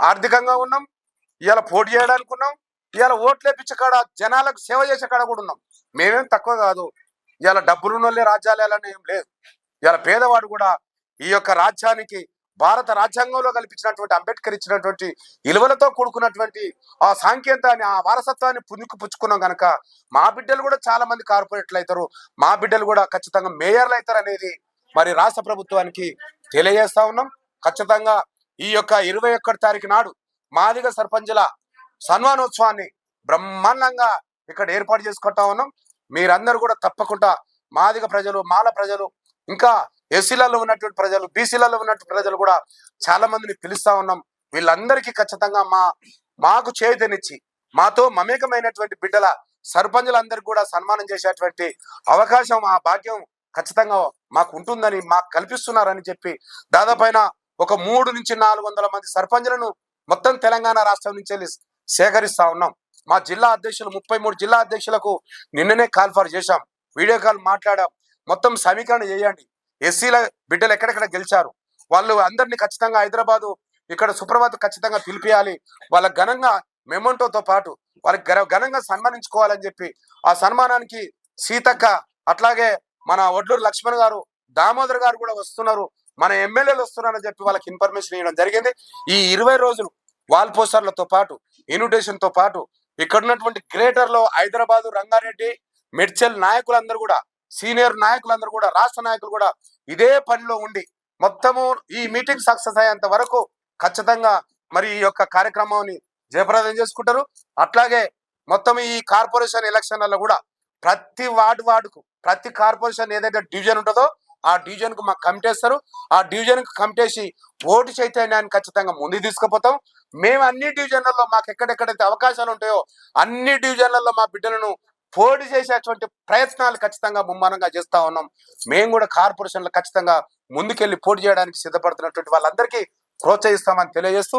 ఆర్థికంగా ఉన్నాం ఇవాళ పోటీ చేయడానికి ఉన్నాం ఇవాళ ఓట్లు కాడ జనాలకు సేవ చేసే కాడ కూడా ఉన్నాం. మేమేం తక్కువ కాదు. ఇవాళ డబ్బులు ఉన్నోళ్ళే రాజ్యాలు వేయాలని ఏం లేదు. ఇవాళ పేదవాడు కూడా ఈ యొక్క రాజ్యానికి భారత రాజ్యాంగంలో కల్పించినటువంటి అంబేద్కర్ ఇచ్చినటువంటి విలువలతో కూడుకున్నటువంటి ఆ సాంకేతాన్ని ఆ వారసత్వాన్ని పుణుకు పుచ్చుకున్నాం కనుక మా బిడ్డలు కూడా చాలా మంది కార్పొరేట్లు అవుతారు మా బిడ్డలు కూడా ఖచ్చితంగా మేయర్లు అవుతారు అనేది మరి రాష్ట్ర ప్రభుత్వానికి తెలియజేస్తా ఉన్నాం. ఖచ్చితంగా ఈ యొక్క ఇరవై ఒక్కటి తారీఖు నాడు మాదిగ సర్పంచుల సన్మానోత్సవాన్ని బ్రహ్మాండంగా ఇక్కడ ఏర్పాటు చేసుకుంటా ఉన్నాం. మీరందరూ కూడా తప్పకుండా మాదిగ ప్రజలు మాల ప్రజలు ఇంకా ఎస్సీలలో ఉన్నటువంటి ప్రజలు బీసీలలో ఉన్నటువంటి ప్రజలు కూడా చాలా మందిని పిలుస్తా ఉన్నాం. వీళ్ళందరికీ ఖచ్చితంగా మా మాకు చేతనిచ్చి మాతో మమేకమైనటువంటి బిడ్డల సర్పంచులందరికీ కూడా సన్మానం చేసేటువంటి అవకాశం ఆ భాగ్యం ఖచ్చితంగా మాకు ఉంటుందని మాకు కల్పిస్తున్నారని చెప్పి దాదాపైన ఒక మూడు నుంచి నాలుగు వందల మంది సర్పంచులను మొత్తం తెలంగాణ రాష్ట్రం నుంచి వెళ్ళి సేకరిస్తా ఉన్నాం. మా జిల్లా అధ్యక్షులు ముప్పై మూడు జిల్లా అధ్యక్షులకు నిన్ననే కాల్ఫర్ చేశాం. వీడియో కాల్ మాట్లాడాం. మొత్తం సమీకరణ చేయండి. ఎస్సీల బిడ్డలు ఎక్కడెక్కడ గెలిచారు? వాళ్ళు అందరినీ ఖచ్చితంగా హైదరాబాదు ఇక్కడ సుప్రభాత్ ఖచ్చితంగా పిలిపియాలి. వాళ్ళ ఘనంగా మెమంటోతో పాటు వాళ్ళకి ఘనంగా సన్మానించుకోవాలని చెప్పి ఆ సన్మానానికి సీతక్క అట్లాగే మన ఒడ్లూరు లక్ష్మణ్ గారు దామోదర్ గారు కూడా వస్తున్నారు. మన ఎమ్మెల్యేలు వస్తున్నారని చెప్పి వాళ్ళకి ఇన్ఫర్మేషన్ ఇవ్వడం జరిగింది. ఈ ఇరవై రోజులు వాల్ పోస్టర్లతో పాటు ఇన్విటేషన్తో పాటు ఇక్కడ ఉన్నటువంటి గ్రేటర్లో హైదరాబాదు రంగారెడ్డి మెడ్చల్ నాయకులందరూ కూడా సీనియర్ నాయకులందరూ కూడా రాష్ట్ర నాయకులు కూడా ఇదే పనిలో ఉండి మొత్తము ఈ మీటింగ్ సక్సెస్ అయ్యేంత వరకు ఖచ్చితంగా మరి ఈ యొక్క కార్యక్రమాన్ని జయప్రదం చేసుకుంటారు. అట్లాగే మొత్తం ఈ కార్పొరేషన్ ఎలక్షన్లలో కూడా ప్రతి వార్డు వార్డుకు ప్రతి కార్పొరేషన్ ఏదైతే డివిజన్ ఉంటుందో ఆ డివిజన్కు మాకు కమిటేస్తారు ఆ డివిజన్కు కమిటేసి ఓటు చైతన్యాన్ని ఖచ్చితంగా ముందు తీసుకుపోతాం. మేము అన్ని డివిజన్లలో మాకు ఎక్కడెక్కడైతే అవకాశాలు ఉంటాయో అన్ని డివిజన్లలో మా బిడ్డలను పోటీ చేసేటువంటి ప్రయత్నాలు ఖచ్చితంగా ముమ్మరంగా చేస్తా ఉన్నాం. మేము కూడా కార్పొరేషన్లు ఖచ్చితంగా ముందుకెళ్ళి పోటీ చేయడానికి సిద్ధపడుతున్నటువంటి వాళ్ళందరికీ ప్రోత్సహిస్తామని తెలియజేస్తూ